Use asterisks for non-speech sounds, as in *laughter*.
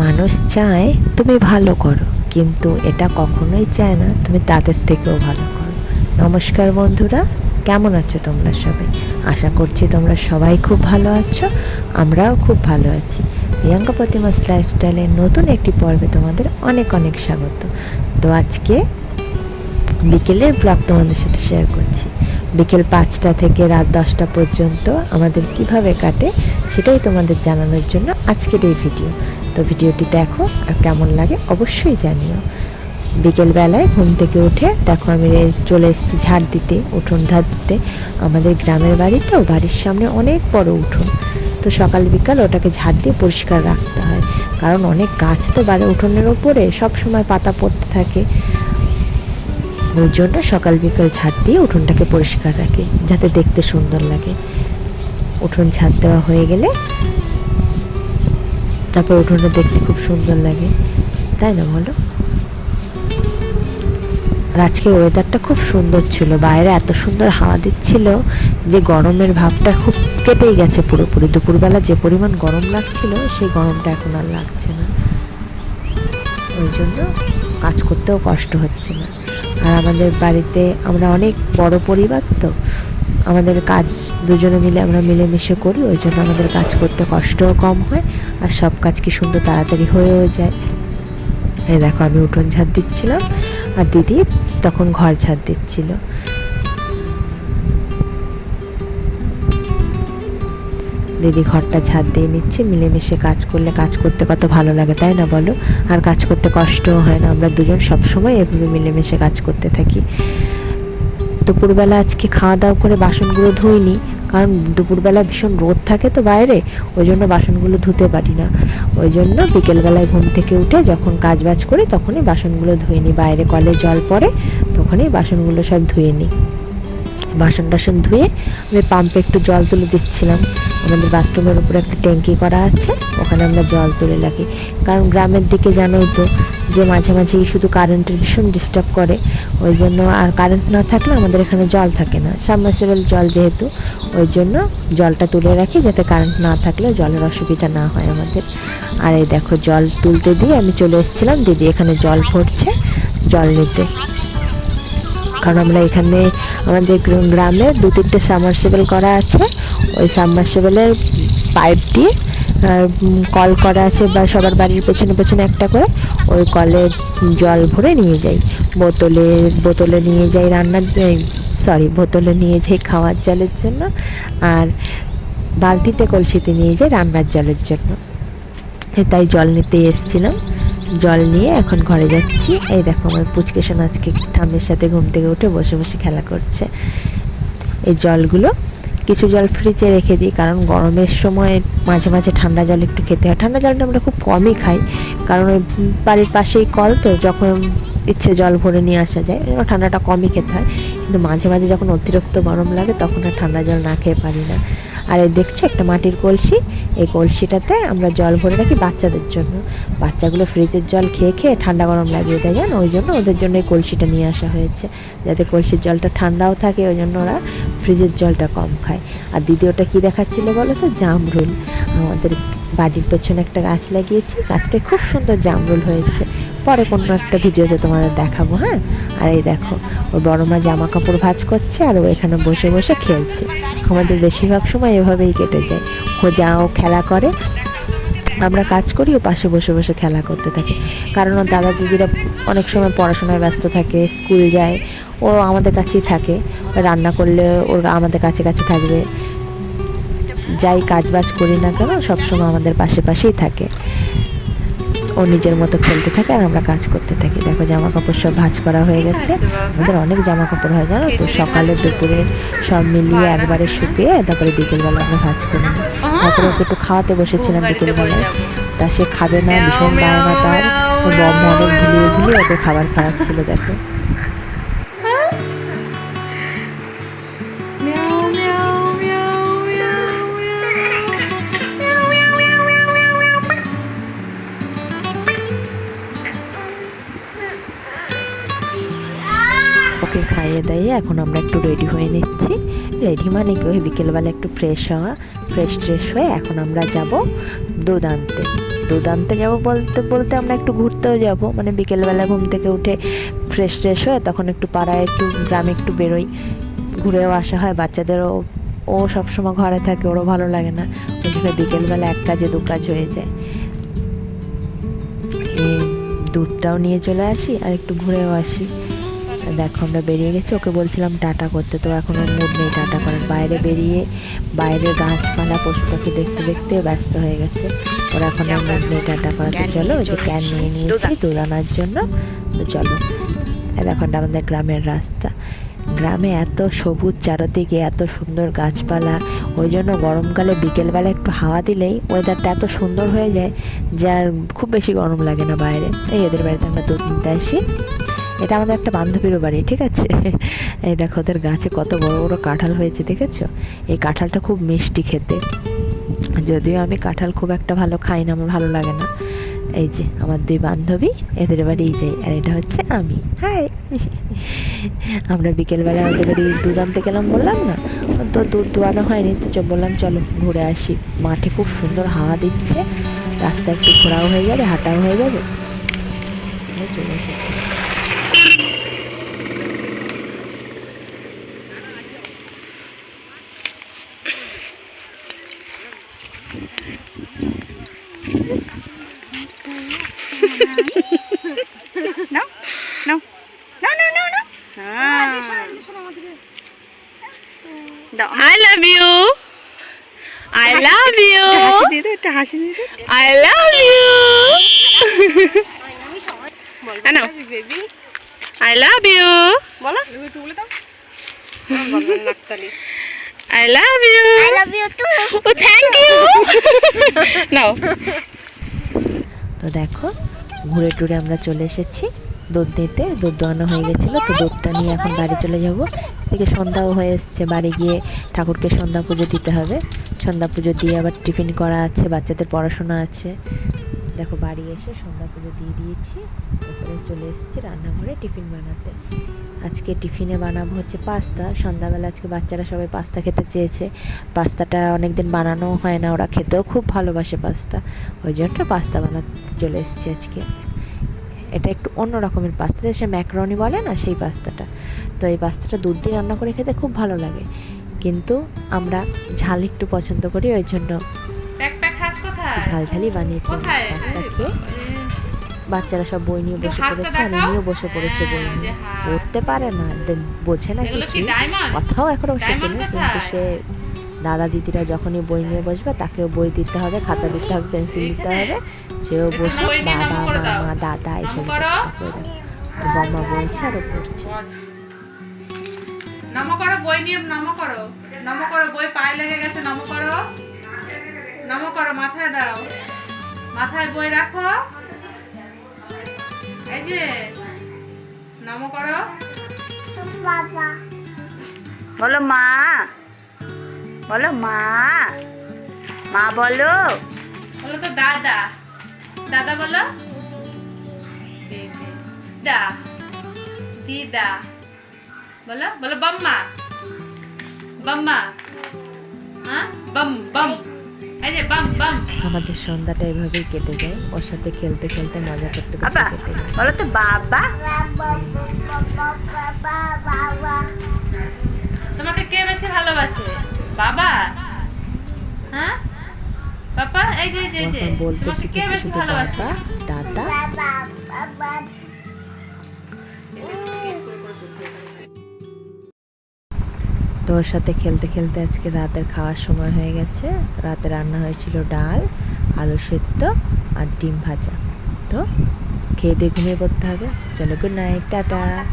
মানুষ চায় তুমি ভালো করো, কিন্তু এটা কখনোই চায় না তুমি তাদের থেকেও ভালো করো। নমস্কার বন্ধুরা, কেমন আছো তোমরা সবাই? আশা করছি তোমরা সবাই খুব ভালো আছো, আমরাও খুব ভালো আছি। প্রিয়াঙ্কা প্রতিমাস লাইফস্টাইলের নতুন একটি পর্বে তোমাদের অনেক অনেক স্বাগত। তো আজকে বিকেলের ব্লগ তোমাদের সাথে শেয়ার করছি। বিকেল পাঁচটা থেকে রাত দশটা পর্যন্ত আমাদের কীভাবে কাটে সেটাই তোমাদের জানানোর জন্য আজকের এই ভিডিও তো ভিডিওটি দেখো আর কেমন লাগে অবশ্যই জানিও। বিকেলবেলায় ঘুম থেকে উঠে, দেখো আমি চলে এসেছি ঝাড় দিতে, উঠোন ঝাড় দিতে। আমাদের গ্রামের বাড়ি তো, বাড়ির সামনে অনেক বড় উঠোন। তো সকাল বিকাল ওটাকে ঝাড় দিয়ে পরিষ্কার রাখতে হয়। কারণ অনেক গাছ তো বাড়ি উঠোনের ওপরে, সব সময় পাতা পড়তে থাকে। ওই জন্য সকাল বিকাল ঝাড় দিয়ে উঠোনটাকে পরিষ্কার রাখি, যাতে দেখতে সুন্দর লাগে। উঠোন ঝাড় দেওয়া হয়ে গেলে তারপর উঠোনটা দেখতে খুব সুন্দর লাগে। তাই না বলো? আজকে ওয়েদারটা খুব সুন্দর ছিল। বাইরে এত সুন্দর হাওয়া দিচ্ছিল যে গরমের ভাবটা খুব কেটেই গেছে পুরোপুরি। দুপুরবেলা যে পরিমাণ গরম লাগছিল, সেই গরমটা এখন আর লাগছে না। ওই জন্য কাজ করতেও কষ্ট হচ্ছে না। আর আমাদের বাড়িতে আমরা অনেক বড় পরিবার তো। আমাদের কাজ দুজনে মিলে আমরা মিলেমিশে করি, ওই জন্য আমাদের কাজ করতে কষ্টও কম হয় আর সব কাজ কি সুন্দর তাড়াতাড়ি হয়েও যায়। এই দেখো আমি উঠোন ঝাড় দিচ্ছিলাম আর দিদি তখন ঘর ঝাড় দিচ্ছিল। দিদি ঘরটা ঝাড় দিয়ে নিচ্ছে, মিলেমিশে কাজ করলে কাজ করতে কত ভালো লাগে, তাই না বলো? আর কাজ করতে কষ্টও হয় না, আমরা দুজন সবসময় এভাবে মিলেমিশে কাজ করতে থাকি। দুপুরবেলা আজকে খাওয়া দাওয়া করে বাসনগুলো ধুইনি, কারণ দুপুরবেলা ভীষণ রোদ থাকে তো বাইরে, ওই জন্য বাসনগুলো ধুতে পারি না। ওই জন্য বিকেলবেলায় ঘুম থেকে উঠে যখন কাজ বাজ করি তখনই বাসনগুলো ধুয়ে নিই বাইরে কলে জল পড়ে, তখনই বাসনগুলো সব ধুয়ে নিই। বাসন টাসন ধুয়ে আমি পাম্পে একটু জল তুলে দিচ্ছিলাম। আমাদের বাথরুমের উপরে একটা ট্যাঙ্কি করা আছে, ওখানে আমরা জল তুলে রাখি। কারণ গ্রামের দিকে জানোই তো যে মাঝে মাঝে শুধু কারেন্টের ভীষণ ডিস্টার্ব করে, ওই জন্য আর কারেন্ট না থাকলে আমাদের এখানে জল থাকে না। সাবমার্সিবল জল যেহেতু, ওই জন্য জলটা তুলে রাখি যাতে কারেন্ট না থাকলে জলের অসুবিধা না হয় আমাদের। আর এই দেখো, জল তুলতে দিয়ে আমি চলে এসেছিলাম। দিদি এখানে জল ভরছে, জল নিতে। কারণ আমরা এখানে আমাদের গ্র- গ্রামে দু তিনটে সাবমার্সিবল করা আছে। ওই সাবমার্সিবলের পাইপ দিয়ে কল করা আছে বা সবার বাড়ির পেছনে পেছনে একটা করে, ওই কলে জল ভরে নিয়ে যাই। বোতলে বোতলে নিয়ে যাই রান্নার সরি বোতলে নিয়ে যাই খাওয়ার জলের জন্য আর বালতিতে কলসিতে নিয়ে যাই রান্নার জলের জন্য। তাই জল নিতে এসেছিলাম। জল নিয়ে এখন ঘরে যাচ্ছি। এই দেখো আমার পুচকেশন আজকে ঠামের সাথে ঘুম থেকে উঠে বসে বসে খেলা করছে। এই জলগুলো কিছু জল ফ্রিজে রেখে দিই, কারণ গরমের সময় মাঝে মাঝে ঠান্ডা জল একটু খেতে হয়। ঠান্ডা জলটা আমরা খুব কমই খাই, কারণ ওই বাড়ির পাশেই কল তো, যখন ইচ্ছে জল ভরে নিয়ে আসা যায়। ঠান্ডাটা কমই খেতে হয়। কিন্তু মাঝে মাঝে যখন অতিরিক্ত গরম লাগে, তখন আর ঠান্ডা জল না খেয়ে পারি না। আর এই দেখছ একটা মাটির কলসি? এই কলসিটাতে আমরা জল ভরে রাখি বাচ্চাদের জন্য। বাচ্চাগুলো ফ্রিজের জল খেয়ে খেয়ে ঠান্ডা গরম লাগিয়ে দেয়, জানো? ওই জন্য ওদের জন্য এই কলসিটা নিয়ে আসা হয়েছে। যাতে কলসির জলটা ঠান্ডাও থাকে, ওই জন্য ওরা ফ্রিজের জলটা কম খায়। আর দিদি ওটা কী দেখাচ্ছিল বলো তো? জামরুল। আমাদের বাড়ির পেছনে একটা গাছ লাগিয়েছি। গাছটায় খুব সুন্দর জামরুল হয়েছে। পরে কোনো একটা ভিডিওতে তোমাদের দেখাবো হ্যাঁ? আর এই দেখো, ওর বড় মা জামা কাপড় ভাঁজ করছে আর ও এখানে বসে বসে খেলছে। আমাদের বেশিরভাগ সময় এভাবেই কেটে যায়। ও যা ও খেলা করে, আমরা কাজ করি, ও পাশে বসে বসে খেলা করতে থাকে। কারণ ওর দাদা দিদিরা অনেক সময় পড়াশোনায় ব্যস্ত থাকে, স্কুল যায়, ও আমাদের কাছেই থাকে। রান্না করলে ওর আমাদের কাছে কাছে থাকবে। যাই কাজ বাজ করি না কেন, সবসময় আমাদের পাশে পাশেই থাকে। ও নিজের মতো খেলতে থাকে আর আমরা কাজ করতে থাকি। দেখো জামা কাপড় সব ভাজ করা হয়ে গেছে। আমাদের অনেক জামা কাপড় হয় জানো তো সকালে দুপুরে সব মিলিয়ে একবারে শুকিয়ে তারপরে বিকেলবেলা আমরা ভাজ করি তারপরে ওকে একটু খাওয়াতে বসেছিলাম বিকেলবেলায়। তা সে খাবে না, ভীষণ বায়না তার। ও ঘুরিয়ে ঝুলিয়ে ওকে খাবার খাওয়াচ্ছিল, দেখো। খাইয়ে এখন আমরা একটু রেডি হয়ে নিচ্ছি। রেডি মানে কি? বিকেলবেলা একটু ফ্রেশ হওয়া ফ্রেশ ট্রেশ হয়ে এখন আমরা যাব আনতে দুধ আনতে যাব বলতে বলতে আমরা একটু ঘুরতেও যাব। মানে বিকেলবেলা ঘুম থেকে উঠে ফ্রেশ ট্রেশ হয়ে তখন একটু পাড়ায় একটু গ্রামে একটু বেরোই। ঘুরেও আসা হয়, বাচ্চাদেরও, ও সবসময় ঘরে থাকে, ওরও ভালো লাগে না। ওই বিকেলবেলা এক কাজে দু কাজ হয়ে যায়। দুধটাও নিয়ে চলে আসি আর একটু ঘুরেও আসি। দেখো আমরা বেরিয়ে গেছি। ওকে বলছিলাম টাটা করতে। তো এখন ওর মুড নেই টাটা করার। বাইরে বেরিয়ে বাইরে গাছপালা পশু পাখি দেখতে দেখতে ব্যস্ত হয়ে গেছে। ওরা এখন আর মুড নেই টাটা করাতে। চলো ওই যে ক্যান নিয়ে নিয়েছি আনার জন্য। তো চলো। দেখো আমাদের গ্রামের রাস্তা। গ্রামে এত সবুজ চারদিকে এত সুন্দর গাছপালা। ওই জন্য গরমকালে বিকেলবেলা একটু হাওয়া দিলেই ওয়েদারটা এত সুন্দর হয়ে যায় যে আর খুব বেশি গরম লাগে না বাইরে। এই এদের বাড়িতে আমরা দুধ নিতে আসি। এটা আমাদের একটা বান্ধবীরও বাড়ি, ঠিক আছে? এই দেখো, ওদের গাছে কত বড় বড় কাঁঠাল হয়েছে, দেখেছ? এই কাঁঠালটা খুব মিষ্টি খেতে। যদিও আমি কাঁঠাল খুব একটা ভালো খাই না, আমার ভালো লাগে না। এই যে, আমার দুই বান্ধবী, এদের বাড়ি যাই আর এটা হচ্ছে আমি। হাই *laughs* আমরা বিকেলবেলা ওদের বাড়ি দুধ আনতে গেলাম, বললাম না? তো দুধ দোয়ানো হয়নি? তো বললাম, চলো, ঘুরে আসি। মাঠে খুব সুন্দর হাওয়া দিচ্ছে, রাস্তা একটু ঘোরাও হয়ে যাবে, হাঁটাও হয়ে যাবে। চলে এসেছি। No, no, no, no, no, no. Ah. দাও I love you. I love you. হাসি একটা হাসি দিয়ে দে I love you. I know. Baby I love you. বলো একটু বলে দাও নাকতালি I love you. I love you too. *laughs* Oh, thank you. *laughs* no. তো দেখো ঘুরে টুরে আমরা চলে এসেছি দুধ দিতে দুধ দোয়ানো হয়ে গেছিল তো দুধটা নিয়ে এখন বাড়ি চলে যাব এদিকে সন্ধ্যাও হয়ে এসছে বাড়ি গিয়ে ঠাকুরকে সন্ধ্যা পুজো দিতে হবে সন্ধ্যা পুজো দিয়ে আবার টিফিন করা আছে বাচ্চাদের পড়াশোনা আছে দেখো বাড়ি এসে সন্ধ্যা পুজো দিয়ে দিয়েছি তারপরে চলে এসেছি রান্নাঘরে টিফিন বানাতে আজকে টিফিনে বানাবো হচ্ছে পাস্তা। সন্ধ্যাবেলা আজকে বাচ্চারা সবাই পাস্তা খেতে চেয়েছে। পাস্তাটা অনেক দিন বানানো হয় না ওরা খেতেও খুব ভালোবাসে পাস্তা। ওই জন্য পাস্তা বানাতে চলে এসেছি আজকে। এটা একটু অন্য রকমের পাস্তা সে ম্যাকরনি বলে না সেই পাস্তাটা। তো এই পাস্তাটা দুধ দিয়ে রান্না করে খেতে খুব ভালো লাগে। কিন্তু আমরা ঝাল একটু পছন্দ করি ওই জন্য ঝাল ঝালই বানিয়েছি কোথায়? পাস্তা খেয়ে বাচ্চারা সব বই নিয়ে বসে পড়েছে আর। উনিও বসে পড়েছে বই হ্যাঁ, নিয়ে। পড়তে পারে না দে- বোঝে না কিছু কথাও এখনও শেখেনি কিন্তু সে দাদা দিদিরা যখনই বই নিয়ে বসবে তাকেও বই দিতে হবে খাতা দিতে হবে পেন্সিল দিতে হবে সেও বসে বাবা মামা দাদা এসব বাবা বলছে আর ও পড়ছে। নম করো বই নিয়ে নম করো নম করো বই পায়ে লেগে গেছে নম করো নম করো মাথায় দাও। মাথায় বই রাখো। এই যে নম করো বলো মা। বলো মা। মা বলো। বলো তো দাদা। দাদা বলো। দিদি দা। দিদা। বলো। বলো বাম্মা। বাম্মা। হ্যাঁ? বাম বাম। আমাদের সন্ধ্যাটা এভাবেই কেটে যায়। ওর সাথে খেলতে খেলতে মজা করতে করতে বাবা কেটে যায়। বলো তো বাবা? তোমাকে কে বেশি ভালোবাসে? বাবা? হ্যাঁ? পাপা এই যে এই যে, বলতে তোমাকে কে বেশি শুধু ভালোবাসে? বাবা দাদা। তো ওর সাথে খেলতে খেলতে আজকে রাতের খাওয়ার সময় হয়ে গেছে। রাতে রান্না হয়েছিল ডাল, আলু সেদ্ধ আর ডিম ভাজা। তো খেয়ে দিয়ে ঘুমিয়ে পড়তে হবে। চলো গুড নাইট টাটা।